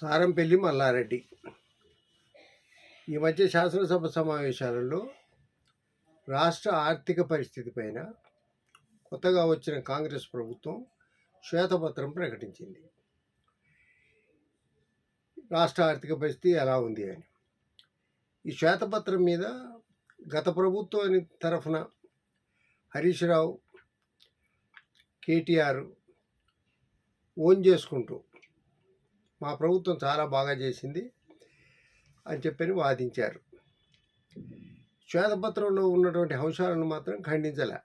సారంపల్లి మల్లారెడ్డి. ఈ మధ్య శాసనసభ సమావేశాలలో రాష్ట్ర ఆర్థిక పరిస్థితి పైన కొత్తగా వచ్చిన కాంగ్రెస్ ప్రభుత్వం శ్వేతపత్రం ప్రకటించింది. రాష్ట్ర ఆర్థిక పరిస్థితి ఎలా ఉంది అని. ఈ శ్వేతపత్రం మీద గత ప్రభుత్వాన్ని తరఫున హరీష్ రావు కేటీఆర్ ఓన్ చేసుకుంటూ మా ప్రభుత్వం చాలా బాగా చేసింది అని చెప్పని వాదించారు. శ్వేతపత్రంలో ఉన్నటువంటి అంశాలను మాత్రం ఖండించలే.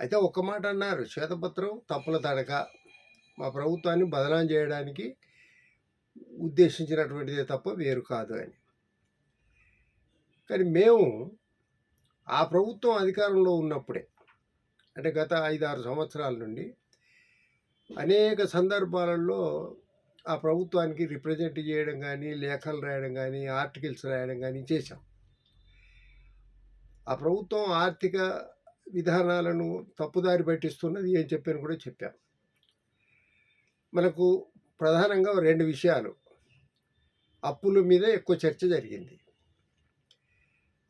అయితే ఒక్క మాట అన్నారు శ్వేతపత్రం తప్పుల తడక మా ప్రభుత్వాన్ని బదనాం చేయడానికి ఉద్దేశించినటువంటిదే తప్ప వేరు కాదు అని. కానీ మేము ఆ ప్రభుత్వం అధికారంలో ఉన్నప్పుడే అంటే గత ఐదారు సంవత్సరాల నుండి అనేక సందర్భాలలో ఆ ప్రభుత్వానికి రిప్రజెంట్ చేయడం కానీ లేఖలు రాయడం కానీ ఆర్టికల్స్ రాయడం కానీ చేశాం. ఆ ప్రభుత్వం ఆర్థిక విధానాలను తప్పుదారి పట్టిస్తున్నది అని చెప్పాను కూడా చెప్పాం. మనకు ప్రధానంగా రెండు విషయాలు. అప్పుల మీద ఎక్కువ చర్చ జరిగింది.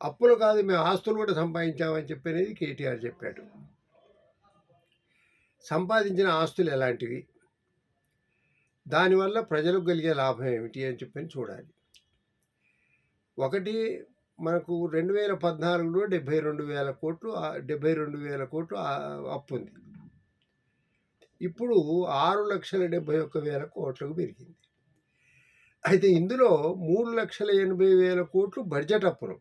అప్పులు కాదు మేము ఆస్తులు కూడా సంపాదించామని చెప్పనేది కేటీఆర్ చెప్పాడు. సంపాదించిన ఆస్తులు ఎలాంటివి? దానివల్ల ప్రజలకు కలిగే లాభం ఏమిటి అని చెప్పని చూడాలి. ఒకటి మనకు రెండు వేల పద్నాలుగులో డెబ్బై రెండు వేల కోట్లు డెబ్బై రెండు వేల కోట్లు అప్పు ఉంది. ఇప్పుడు ఆరు లక్షల డెబ్బై ఒక్క వేల కోట్లకు పెరిగింది. అయితే ఇందులో మూడు లక్షల ఎనభై వేల కోట్లు బడ్జెట్ అప్పులు.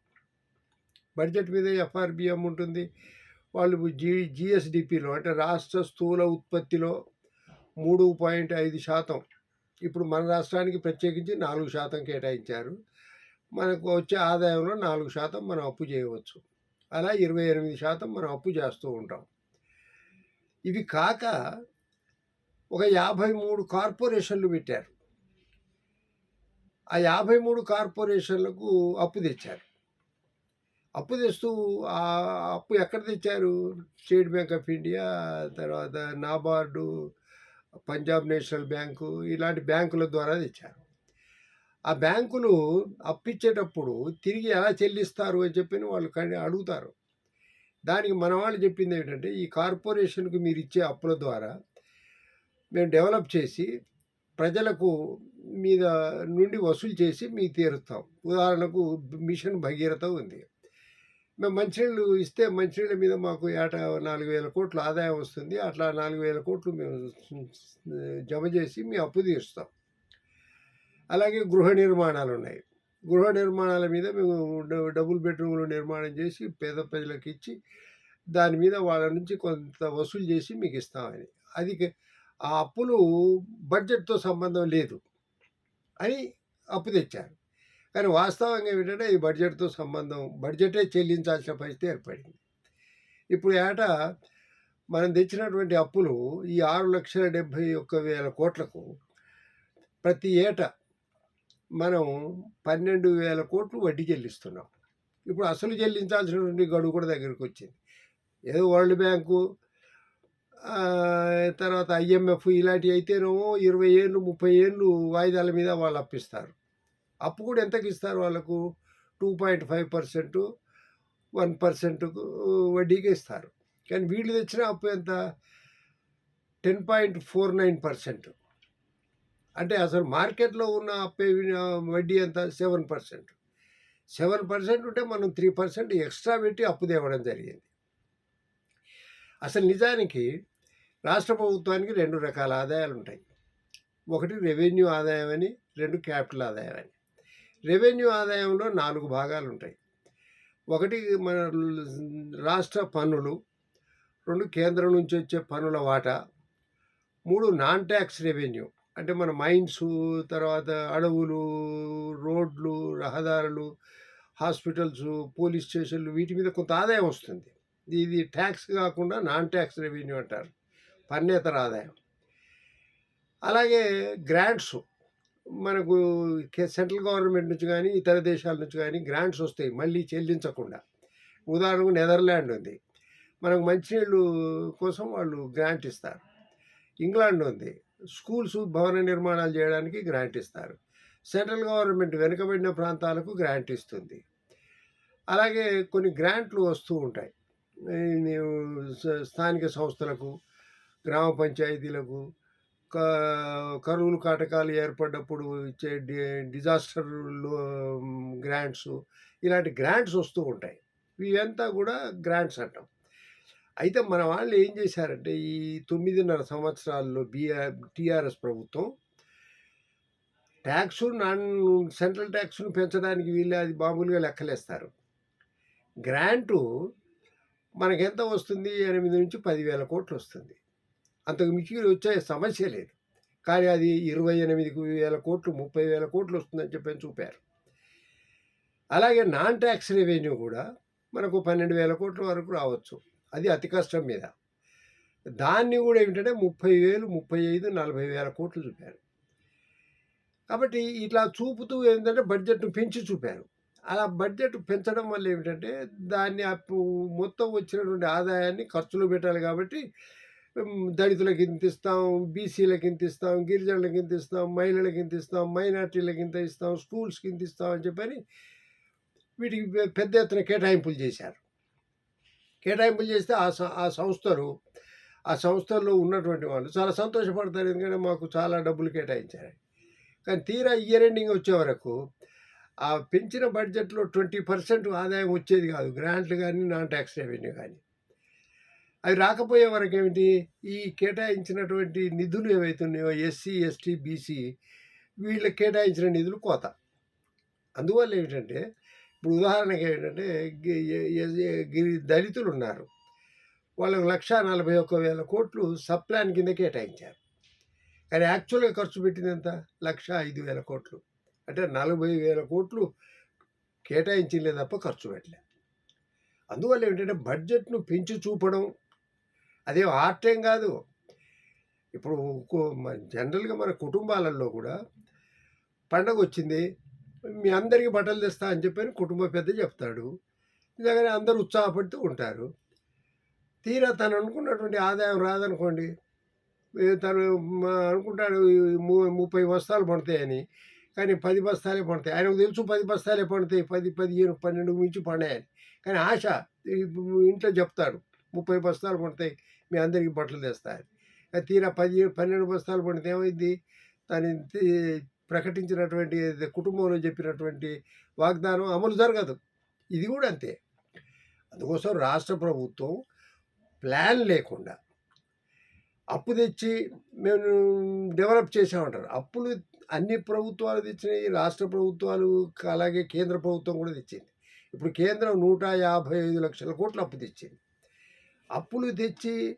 బడ్జెట్ మీద ఎఫ్ఆర్బిఎం ఉంటుంది. వాళ్ళు జీ జిఎస్డిపిలో అంటే రాష్ట్ర స్థూల ఉత్పత్తిలో మూడు పాయింట్ ఐదు శాతం ఇప్పుడు మన రాష్ట్రానికి ప్రత్యేకించి నాలుగు శాతం కేటాయించారు. మనకు వచ్చే ఆదాయంలో నాలుగు శాతం మనం అప్పు చేయవచ్చు. అలా ఇరవై ఎనిమిది శాతం మనం అప్పు చేస్తూ ఉంటాం. ఇవి కాక ఒక యాభై మూడు కార్పొరేషన్లు పెట్టారు. ఆ యాభై మూడు కార్పొరేషన్లకు అప్పు తెచ్చారు. అప్పు తెస్తూ ఆ అప్పు ఎక్కడ తెచ్చారు? స్టేట్ బ్యాంక్ ఆఫ్ ఇండియా తర్వాత నాబార్డు పంజాబ్ నేషనల్ బ్యాంకు ఇలాంటి బ్యాంకుల ద్వారా తెచ్చారు. ఆ బ్యాంకులు అప్పిచ్చేటప్పుడు తిరిగి ఎలా చెల్లిస్తారు అని చెప్పి వాళ్ళు కానీ అడుగుతారు. దానికి మన వాళ్ళు చెప్పింది ఏంటంటే ఈ కార్పొరేషన్కు మీరు ఇచ్చే అప్పుల ద్వారా మేము డెవలప్ చేసి ప్రజలకు మీద నుండి వసూలు చేసి మీకు తీరుస్తాం. ఉదాహరణకు మిషన్ భగీరథ ఉంది. మేము మంచినీళ్ళు ఇస్తే మంచినీళ్ళ మీద మాకు ఏటా నాలుగు వేల కోట్లు ఆదాయం వస్తుంది. అట్లా నాలుగు వేల కోట్లు మేము జమ చేసి మీ అప్పు తీరుస్తాం. అలాగే గృహ నిర్మాణాలు ఉన్నాయి. గృహ నిర్మాణాల మీద మేము డబుల్ బెడ్రూమ్లు నిర్మాణం చేసి పేద ప్రజలకు ఇచ్చి దాని మీద వాళ్ళ నుంచి కొంత వసూలు చేసి మీకు ఇస్తామని. అది ఆ అప్పులు బడ్జెట్తో సంబంధం లేదు అని అప్పు తెచ్చారు. కానీ వాస్తవంగా ఏమిటంటే ఈ బడ్జెట్తో సంబంధం బడ్జెటే చెల్లించాల్సిన పరిస్థితి ఏర్పడింది. ఇప్పుడు ఏటా మనం తెచ్చినటువంటి అప్పులు ఈ ఆరు లక్షల డెబ్భై ఒక్క వేల కోట్లకు ప్రతి ఏటా మనం పన్నెండు వేల కోట్లు వడ్డీ చెల్లిస్తున్నాం. ఇప్పుడు అసలు చెల్లించాల్సినటువంటి గడువు కూడా దగ్గరికి వచ్చింది. ఏదో వరల్డ్ బ్యాంకు తర్వాత ఐఎంఎఫ్ ఇలాంటివి అయితేనేమో ఇరవై ఏళ్ళు ముప్పై ఏళ్ళు వాయిదాల మీద వాళ్ళు అప్పిస్తారు. అప్పు కూడా ఎంతకి ఇస్తారు వాళ్ళకు? Two point five percent one percent వడ్డీకి ఇస్తారు. కానీ వీళ్ళు తెచ్చిన అప్పు ఎంత? Ten point four nine percent. అంటే అసలు మార్కెట్లో ఉన్న అప్పే వడ్డీ ఎంత? Seven percent. సెవెన్ పర్సెంట్ ఉంటే మనం త్రీ పర్సెంట్ ఎక్స్ట్రా పెట్టి అప్పు తేవడం జరిగింది. అసలు నిజానికి రాష్ట్ర ప్రభుత్వానికి రెండు రకాల ఆదాయాలు ఉంటాయి ఒకటి రెవెన్యూ ఆదాయం అని రెండు క్యాపిటల్ ఆదాయం అని రెవెన్యూ ఆదాయంలో నాలుగు భాగాలు ఉంటాయి ఒకటి మన రాష్ట్ర పన్నులు రెండు కేంద్రం నుంచి వచ్చే పన్నుల వాటా మూడు నాన్ ట్యాక్స్ రెవెన్యూ అంటే మన మైన్స్ తర్వాత అడవులు రోడ్లు రహదారులు హాస్పిటల్స్ పోలీస్ స్టేషన్లు వీటి మీద కొంత ఆదాయం వస్తుంది. ఇది ట్యాక్స్ కాకుండా నాన్ ట్యాక్స్ రెవెన్యూ అంటారు. పన్నేతర ఆదాయం. అలాగే గ్రాంట్స్ మనకు సెంట్రల్ గవర్నమెంట్ నుంచి కానీ ఇతర దేశాల నుంచి కానీ గ్రాంట్స్ వస్తాయి మళ్ళీ చెల్లించకుండా. ఉదాహరణకు నెదర్లాండ్ ఉంది. మనకు మంచినీళ్ళు కోసం వాళ్ళు గ్రాంట్ ఇస్తారు. ఇంగ్లాండ్ ఉంది. స్కూల్స్ భవన నిర్మాణాలు చేయడానికి గ్రాంట్ ఇస్తారు. సెంట్రల్ గవర్నమెంట్ వెనుకబడిన ప్రాంతాలకు గ్రాంట్ ఇస్తుంది. అలాగే కొన్ని గ్రాంట్లు వస్తూ ఉంటాయి. స్థానిక సంస్థలకు గ్రామ పంచాయతీలకు కరువులు కాటకాలు ఏర్పడ్డప్పుడు ఇచ్చే డి డిజాస్టర్ గ్రాంట్స్ ఇలాంటి గ్రాంట్స్ వస్తూ ఉంటాయి. ఇవంతా కూడా గ్రాంట్స్ అంటాం. అయితే మన వాళ్ళు ఏం చేశారంటే ఈ తొమ్మిదిన్నర సంవత్సరాల్లో బీఆర్ టీఆర్ఎస్ ప్రభుత్వం ట్యాక్స్ నాన్ సెంట్రల్ ట్యాక్స్ను పెంచడానికి వీళ్ళు అది మామూలుగా లెక్కలేస్తారు. గ్రాంటు మనకెంత వస్తుంది? ఎనిమిది నుంచి పదివేల కోట్లు వస్తుంది. అంతకు మించి వచ్చే సమస్య లేదు. కానీ అది ఇరవై ఎనిమిది వేల కోట్లు ముప్పై వేల కోట్లు వస్తుందని చెప్పని చూపారు. అలాగే నాన్ ట్యాక్స్ రెవెన్యూ కూడా మనకు పన్నెండు వేల కోట్ల వరకు రావచ్చు. అది అతి కష్టం మీద. దాన్ని కూడా ఏమిటంటే ముప్పై వేలు ముప్పై ఐదు నలభై వేల కోట్లు చూపారు. కాబట్టి ఇట్లా చూపుతూ ఏంటంటే బడ్జెట్ను పెంచి చూపారు. అలా బడ్జెట్ పెంచడం వల్ల ఏమిటంటే దాన్ని మొత్తం వచ్చినటువంటి ఆదాయాన్ని ఖర్చులు పెట్టాలి కాబట్టి దళితులకు ఇంత ఇస్తాం బీసీలకు ఇంత ఇస్తాం గిరిజనులకు ఇంత ఇస్తాం మహిళలకు ఇంత ఇస్తాం మైనార్టీలకు ఇంత ఇస్తాం స్కూల్స్కి ఇంత ఇస్తాం అని చెప్పని వీటికి పెద్ద ఎత్తున కేటాయింపులు చేశారు. కేటాయింపులు చేస్తే ఆ ఆ సంస్థలు ఆ సంస్థల్లో ఉన్నటువంటి వాళ్ళు చాలా సంతోషపడతారు. ఎందుకంటే మాకు చాలా డబ్బులు కేటాయించారు కానీ తీరా ఇయర్ ఎండింగ్ వచ్చే వరకు ఆ పెంచిన బడ్జెట్లో ట్వంటీ పర్సెంట్ ఆదాయం వచ్చేది కాదు. గ్రాంట్లు కానీ నాన్ ట్యాక్స్ రెవెన్యూ కానీ. అవి రాకపోయే వరకు ఏమిటి ఈ కేటాయించినటువంటి నిధులు ఏవైతున్నాయో ఎస్సీ ఎస్టీ బీసీ వీళ్ళకి కేటాయించిన నిధులు కోత. అందువల్ల ఏమిటంటే ఇప్పుడు ఉదాహరణకి ఏంటంటే గిరి- దళితులు ఉన్నారు వాళ్ళకు లక్ష నలభై ఒక్క వేల కోట్లు సబ్ ప్లాన్ కింద కేటాయించారు. కానీ యాక్చువల్గా ఖర్చు పెట్టింది ఎంత? లక్ష ఐదు వేల కోట్లు. అంటే నలభై వేల కోట్లు కేటాయించలే తప్ప ఖర్చు పెట్టలే. అందువల్ల ఏంటంటే బడ్జెట్ను పెంచి చూపడం అదే ఆర్టేం కాదు. ఇప్పుడు జనరల్గా మన కుటుంబాలలో కూడా పండగ వచ్చింది మీ అందరికీ బట్టలు తెస్తా అని చెప్పని కుటుంబ పెద్ద చెప్తాడు. నిజంగానే అందరూ ఉత్సాహపడుతూ ఉంటారు. తీరా తను అనుకున్నటువంటి ఆదాయం రాదనుకోండి. తను అనుకుంటాడు ము- ముప్పై బస్తాలు పడతాయని కానీ పది బస్తాలే పడతాయి. ఆయనకు తెలుసు పది బస్తాలే పడతాయి పది పదిహేను పన్నెండు మించి పడాయని. కానీ ఆశ ఇంట్లో చెప్తాడు ముప్పై బస్తాలు పడతాయి. మీ అందరికీ బట్టలు తెస్తారు తీరా పది పన్నెండు బస్తాలు పడితే ఏమైంది? తను ప్రకటించినటువంటి కుటుంబంలో చెప్పినటువంటి వాగ్దానం అమలు జరగదు. ఇది కూడా అంతే. అందుకోసం రాష్ట్ర ప్రభుత్వం ప్లాన్ లేకుండా అప్పు తెచ్చి మేము డెవలప్ చేసామంటారు అప్పులు అన్ని ప్రభుత్వాలు తెచ్చినాయి. రాష్ట్ర ప్రభుత్వాలు అలాగే కేంద్ర ప్రభుత్వం కూడా తెచ్చింది. ఇప్పుడు కేంద్రం నూట యాభై ఐదు లక్షల కోట్లు అప్పు తెచ్చింది. అప్పులు తెచ్చి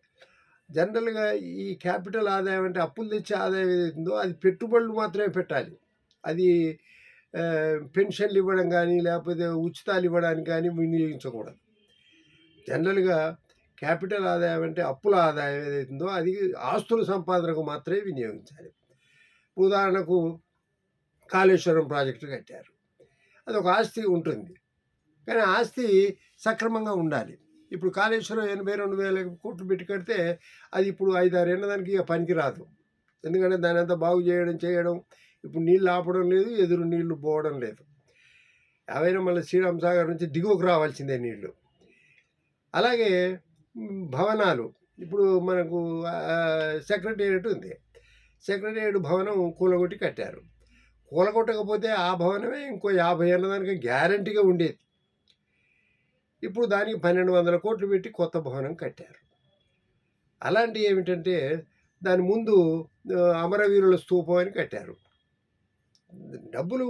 జనరల్గా ఈ క్యాపిటల్ ఆదాయం అంటే అప్పులు తెచ్చే ఆదాయం ఏదైతుందో అది పెట్టుబడులు మాత్రమే పెట్టాలి. అది పెన్షన్లు ఇవ్వడం కానీ లేకపోతే ఉచితాలు ఇవ్వడానికి కానీ వినియోగించకూడదు. జనరల్గా క్యాపిటల్ ఆదాయం అంటే అప్పుల ఆదాయం ఏదైతుందో అది ఆస్తుల సంపాదనకు మాత్రమే వినియోగించాలి. ఉదాహరణకు కాళేశ్వరం ప్రాజెక్టు కట్టారు. అది ఒక ఆస్తి ఉంటుంది. కానీ ఆస్తి సక్రమంగా ఉండాలి. ఇప్పుడు కాళేశ్వరం ఎనభై రెండు వేల కోట్లు పెట్టి కడితే అది ఇప్పుడు ఐదారు ఏళ్ళ దానికి ఇక పనికిరాదు. ఎందుకంటే దాని అంతా బాగు చేయడం చేయడం. ఇప్పుడు నీళ్ళు ఆపడం లేదు ఎదురు నీళ్ళు పోవడం లేదు. అవైనా మళ్ళీ శ్రీరామ్ సాగర్ నుంచి దిగువకు రావాల్సిందే నీళ్ళు అలాగే భవనాలు ఇప్పుడు మనకు సెక్రటేరియట్ ఉంది. సెక్రటేరియట్ భవనం కూలగొట్టి కట్టారు. కూలగొట్టకపోతే ఆ భవనమే ఇంకో యాభై ఏళ్ళ దానికి గ్యారంటీగా ఉండేది. ఇప్పుడు దానికి పన్నెండు వందల కోట్లు పెట్టి కొత్త భవనం కట్టారు. అలాంటి ఏమిటంటే దాని ముందు అమరవీరుల స్తూపం అని కట్టారు. డబ్బులు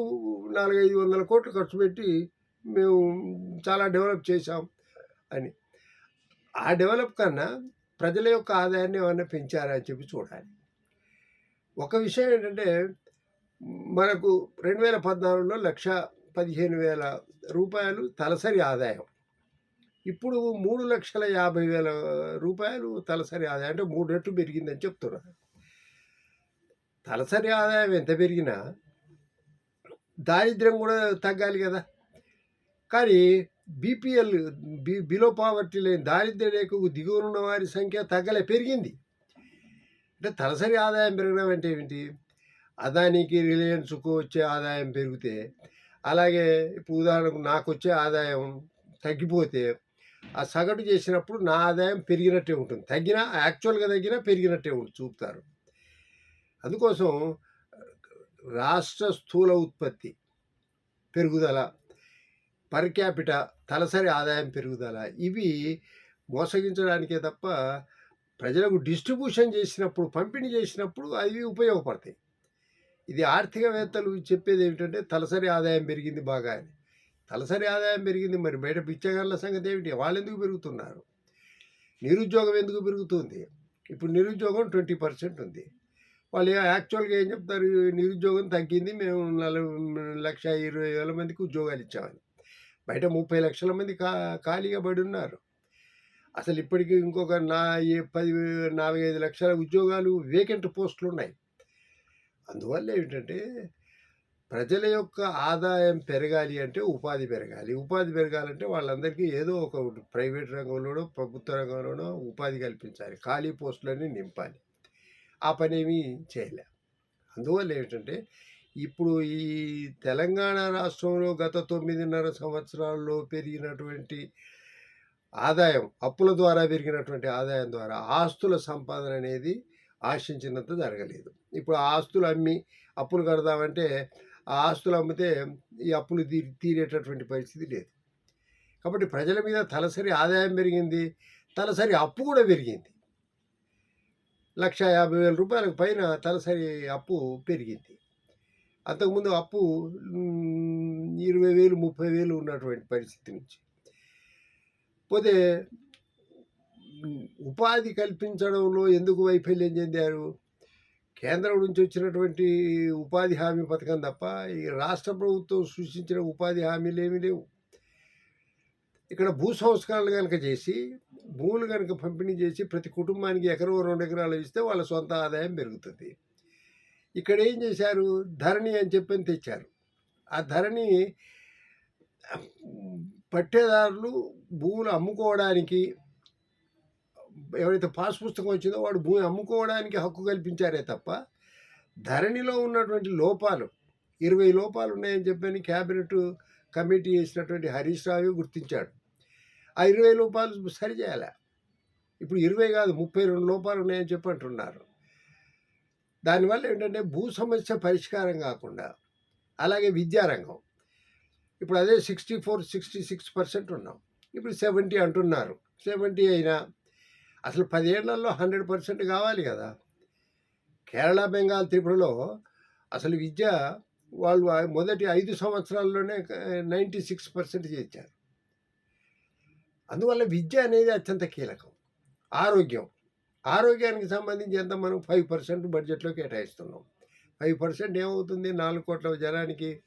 నాలుగైదు వందల కోట్లు ఖర్చు పెట్టి మేము చాలా డెవలప్ చేశాం అని. ఆ డెవలప్ కన్నా ప్రజల యొక్క ఆదాయాన్ని ఏమన్నా పెంచారా అని చెప్పి చూడాలి. ఒక విషయం ఏంటంటే మనకు రెండు వేల పద్నాలుగులో లక్ష పదిహేను వేల రూపాయలు తలసరి ఆదాయం. ఇప్పుడు మూడు లక్షల యాభై వేల రూపాయలు తలసరి ఆదాయం అంటే మూడు రెట్లు పెరిగిందని చెప్తున్నారు. తలసరి ఆదాయం ఎంత పెరిగినా దారిద్ర్యం కూడా తగ్గాలి కదా. కానీ బీపీఎల్ బి బిలో పావర్టీ లేని దారిద్ర్య రేఖకు దిగువనున్న వారి సంఖ్య తగ్గలే పెరిగింది. అంటే తలసరి ఆదాయం పెరగడం అంటే ఏమిటి? అదానికి రిలయన్స్కు వచ్చే ఆదాయం పెరిగితే అలాగే ఇప్పుడు ఉదాహరణకు నాకు వచ్చే ఆదాయం తగ్గిపోతే ఆ సగటు చేసినప్పుడు నా ఆదాయం పెరిగినట్టే ఉంటుంది. తగ్గినా యాక్చువల్గా తగ్గినా పెరిగినట్టే ఉంటుంది చూపుతారు. అందుకోసం రాష్ట్ర స్థూల ఉత్పత్తి పెరుగుదల పర్ క్యాపిట తలసరి ఆదాయం పెరుగుదల ఇవి మోసగించడానికే తప్ప ప్రజలకు డిస్ట్రిబ్యూషన్ చేసినప్పుడు పంపిణీ చేసినప్పుడు అవి ఉపయోగపడతాయి. ఇది ఆర్థికవేత్తలు చెప్పేది ఏమిటంటే తలసరి ఆదాయం పెరిగింది బాగా అని. తలసరి ఆదాయం పెరిగింది. మరి బయట పిచ్చగాళ్ళ సంగతి ఏమిటి? వాళ్ళు ఎందుకు పెరుగుతున్నారు? నిరుద్యోగం ఎందుకు పెరుగుతుంది? ఇప్పుడు నిరుద్యోగం ట్వంటీ పర్సెంట్ ఉంది. వాళ్ళు యాక్చువల్గా ఏం చెప్తారు? నిరుద్యోగం తగ్గింది. మేము నలభై లక్ష ఇరవై వేల మందికి ఉద్యోగాలు ఇచ్చామని. బయట ముప్పై లక్షల మంది కా ఖాళీగా పడి ఉన్నారు. అసలు ఇప్పటికీ ఇంకొక నా పది నాలుగైదు లక్షల ఉద్యోగాలు వేకెంట్ పోస్టులు ఉన్నాయి అందువల్ల ఏమిటంటే ప్రజల యొక్క ఆదాయం పెరగాలి అంటే ఉపాధి పెరగాలి. ఉపాధి పెరగాలంటే వాళ్ళందరికీ ఏదో ఒక ప్రైవేట్ రంగంలోనో ప్రభుత్వ రంగంలోనో ఉపాధి కల్పించాలి. ఖాళీ పోస్టులన్నీ నింపాలి. ఆ పని ఏమీ చేయలే. అందువల్ల ఏంటంటే ఇప్పుడు ఈ తెలంగాణ రాష్ట్రంలో గత తొమ్మిదిన్నర సంవత్సరాల్లో పెరిగినటువంటి ఆదాయం అప్పుల ద్వారా పెరిగినటువంటి ఆదాయం ద్వారా ఆస్తుల సంపాదన అనేది ఆశించినంత జరగలేదు. ఇప్పుడు ఆ ఆస్తులు అమ్మి అప్పులు కడదామంటే ఆ ఆస్తులు అమ్మితే ఈ అప్పులు తీ తీరేటటువంటి పరిస్థితి లేదు. కాబట్టి ప్రజల మీద తలసరి ఆదాయం పెరిగింది. తలసరి అప్పు కూడా పెరిగింది. లక్ష యాభై వేల రూపాయలకు పైన తలసరి అప్పు పెరిగింది. అంతకుముందు అప్పు ఇరవై వేలు ముప్పై వేలు ఉన్నటువంటి పరిస్థితి నుంచి. పోతే ఉపాధి కల్పించడంలో ఎందుకు వైఫల్యం చెందారు? కేంద్రం నుంచి వచ్చినటువంటి ఉపాధి హామీ పథకం తప్ప ఈ రాష్ట్ర ప్రభుత్వం సృష్టించిన ఉపాధి హామీలు ఏమీ లేవు. ఇక్కడ భూ సంస్కరణలు కనుక చేసి భూములు కనుక పంపిణీ చేసి ప్రతి కుటుంబానికి ఎకరం రెండు ఎకరాలు ఇస్తే వాళ్ళ సొంత ఆదాయం పెరుగుతుంది. ఇక్కడ ఏం చేశారు? ధరణి అని చెప్పని తెచ్చారు. ఆ ధరణి పట్టేదారులు భూములు అమ్ముకోవడానికి ఎవరైతే పాస్ పుస్తకం వచ్చిందో వాడు భూమి అమ్ముకోవడానికి హక్కు కల్పించారే తప్ప ధరణిలో ఉన్నటువంటి లోపాలు ఇరవై లోపాలు ఉన్నాయని చెప్పని క్యాబినెట్ కమిటీ చేసినటువంటి హరీష్ రావు గుర్తించాడు. ఆ ఇరవై లోపాలు సరిచేయాలి? ఇప్పుడు ఇరవై కాదు ముప్పై రెండు లోపాలు ఉన్నాయని చెప్పి అంటున్నారు. దానివల్ల ఏంటంటే భూ సమస్య పరిష్కారం కాకుండా అలాగే విద్యారంగం. ఇప్పుడు అదే sixty four sixty six percent ఉన్నాం. ఇప్పుడు సెవెంటీ అంటున్నారు. సెవెంటీ అయినా అసలు పదేళ్ళలో హండ్రెడ్ పర్సెంట్ కావాలి కదా. కేరళ బెంగాల్ త్రిపురలో అసలు విద్య వాళ్ళు మొదటి ఐదు సంవత్సరాల్లోనే నైంటీ సిక్స్ పర్సెంట్ చేశారు. అందువల్ల విద్య అనేది అత్యంత కీలకం. ఆరోగ్యం. ఆరోగ్యానికి సంబంధించి ఎంత మనం ఫైవ్ పర్సెంట్ బడ్జెట్లో కేటాయిస్తున్నాం. ఫైవ్ పర్సెంట్ ఏమవుతుంది? నాలుగు కోట్ల జనానికి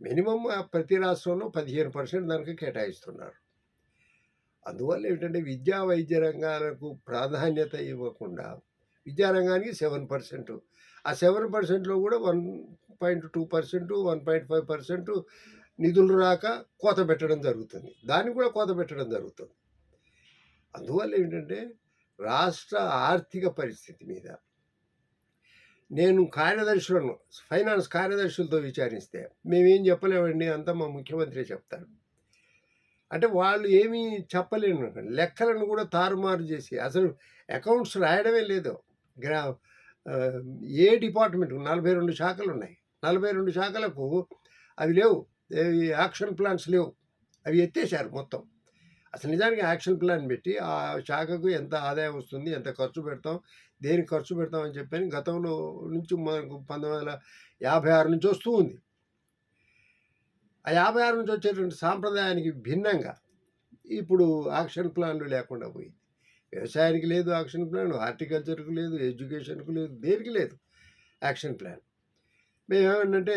మినిమం ప్రతి రాష్ట్రంలో పదిహేను పర్సెంట్ దానికి కేటాయిస్తున్నారు. అందువల్ల ఏంటంటే విద్యా వైద్య రంగాలకు ప్రాధాన్యత ఇవ్వకుండా విద్యారంగానికి సెవెన్ పర్సెంట్. ఆ సెవెన్ పర్సెంట్లో కూడా one point two percent one point five percent నిధులు రాక కోత పెట్టడం జరుగుతుంది. దాన్ని కూడా కోత పెట్టడం జరుగుతుంది. అందువల్ల ఏంటంటే రాష్ట్ర ఆర్థిక పరిస్థితి మీద నేను కార్యదర్శులను ఫైనాన్స్ కార్యదర్శులతో విచారిస్తే మేమేం చెప్పలేమండి అంతా మా ముఖ్యమంత్రి చెప్తారు. అంటే వాళ్ళు ఏమీ చెప్పలేను. లెక్కలను కూడా తారుమారు చేసి అసలు అకౌంట్స్ రాయడమే లేదు. గ్రా ఏ డిపార్ట్మెంట్? నలభై రెండు శాఖలు ఉన్నాయి. నలభై రెండు శాఖలకు అవి లేవు. యాక్షన్ ప్లాన్స్ లేవు. అవి ఎత్తేసారు మొత్తం. అసలు నిజానికి యాక్షన్ ప్లాన్ పెట్టి ఆ శాఖకు ఎంత ఆదాయం వస్తుంది ఎంత ఖర్చు పెడతాం దేనికి ఖర్చు పెడతాం అని చెప్పని గతంలో నుంచి మనకు పంతొమ్మిది వందల యాభై ఆరు నుంచి వస్తూ ఉంది. ఆ యాభై ఆరు నుంచి వచ్చేటువంటి సాంప్రదాయానికి భిన్నంగా ఇప్పుడు యాక్షన్ ప్లాన్లు లేకుండా పోయింది. వ్యవసాయానికి లేదు యాక్షన్ ప్లాన్ హార్టికల్చర్కు లేదు ఎడ్యుకేషన్కు లేదు దేనికి లేదు యాక్షన్ ప్లాన్. మేమేమంటే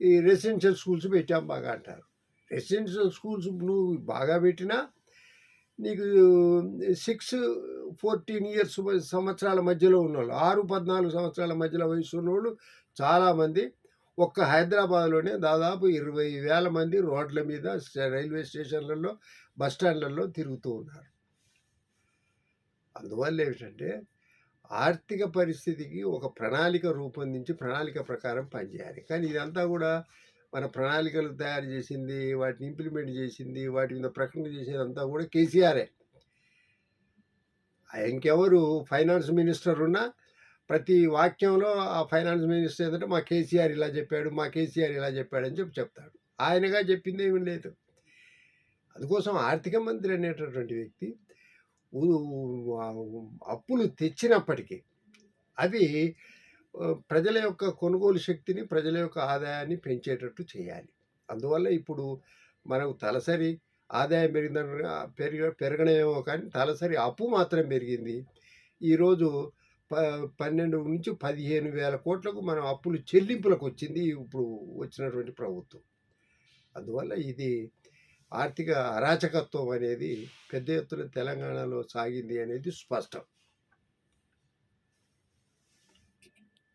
ఈ రెసిడెన్షియల్ స్కూల్స్ పెట్టాం బాగా అంటారు. రెసిడెన్షియల్ స్కూల్స్ నువ్వు బాగా పెట్టినా నీకు సిక్స్ ఫోర్టీన్ ఇయర్స్ సంవత్సరాల మధ్యలో ఉన్నోళ్ళు ఆరు పద్నాలుగు సంవత్సరాల మధ్యలో వయసు ఉన్నోళ్ళు చాలామంది ఒక్క హైదరాబాద్లోనే దాదాపు ఇరవై వేల మంది రోడ్ల మీద రైల్వే స్టేషన్లలో బస్టాండ్లలో తిరుగుతూ ఉన్నారు అందువల్ల ఏమిటంటే ఆర్థిక పరిస్థితికి ఒక ప్రణాళిక రూపొందించి ప్రణాళిక ప్రకారం పనిచేయాలి. కానీ ఇదంతా కూడా మన ప్రణాళికలు తయారు చేసింది, వాటిని ఇంప్లిమెంట్ చేసింది, వాటి మీద ప్రకటన చేసేదంతా కూడా కేసీఆరే. ఇంకెవరు ఫైనాన్స్ మినిస్టర్ ఉన్నా ప్రతి వాక్యంలో ఆ ఫైనాన్స్ మినిస్టర్ ఏంటంటే మా కేసీఆర్ ఇలా చెప్పాడు, మా కేసీఆర్ ఇలా చెప్పాడని చెప్పి చెప్తాడు. ఆయనగా చెప్పింది ఏమి లేదు. అందుకోసం ఆర్థిక మంత్రి అనేటటువంటి వ్యక్తి అప్పులు తెచ్చినప్పటికీ అవి ప్రజల యొక్క కొనుగోలు శక్తిని, ప్రజల యొక్క ఆదాయాన్ని పెంచేటట్టు చేయాలి. అందువల్ల ఇప్పుడు మనకు తలసరి ఆదాయం పెరిగిందని పెరిగ పెరగడమేమో కానీ తలసరి అప్పు మాత్రం పెరిగింది. ఈరోజు ప 12-15,000 కోట్లకు మనం అప్పులు చెల్లింపులకొచ్చింది ఇప్పుడు వచ్చినటువంటి ప్రభుత్వం. అందువల్ల ఇది ఆర్థిక అరాచకత్వం అనేది పెద్ద ఎత్తున తెలంగాణలో సాగింది అనేది స్పష్టం.